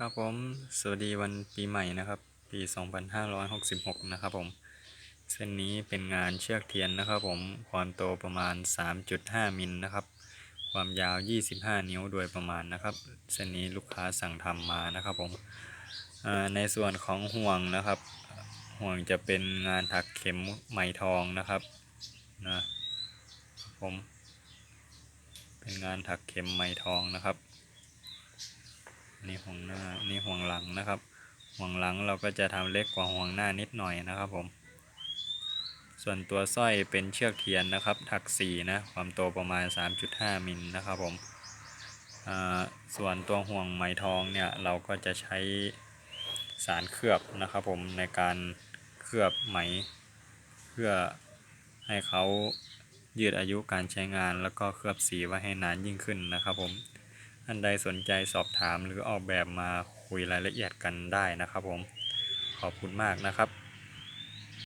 ครับผม สวัสดีวันปีใหม่นะครับ ปี 2566 นะครับผม เส้นนี้เป็นงานเชือกเทียนนะครับผม ความโตประมาณ 3.5 มิลนะครับ ความยาว 25 นิ้วโดยประมาณนะครับ เส้นนี้ลูกค้าสั่งทำมานะครับผม ในส่วนของห่วงนะครับ ห่วงจะเป็นงานถักเข็มไหมทองนะครับนะผม เป็นงานถักเข็มไหมทองนะครับ นี่ห่วงหน้านี่ห่วงหลังนะครับ ห่วงหลังเราก็จะทำเล็กกว่าห่วงหน้านิดหน่อยนะครับผม ส่วนตัวสร้อยเป็นเชือกเทียนนะครับ ถักสีนะความโตประมาณ 3.5มิลนะครับผมส่วนตัวห่วงไหมทองเนี่ยเราก็จะใช้สารเคลือบนะครับผมในการเคลือบไหม เพื่อให้เขายืดอายุการใช้งานแล้วก็เคลือบสีไว้ให้นานยิ่งขึ้นนะครับผม ท่านใดสนใจสอบถามหรือออกแบบมาคุยรายละเอียดกันได้นะครับผม ขอบคุณมากนะครับ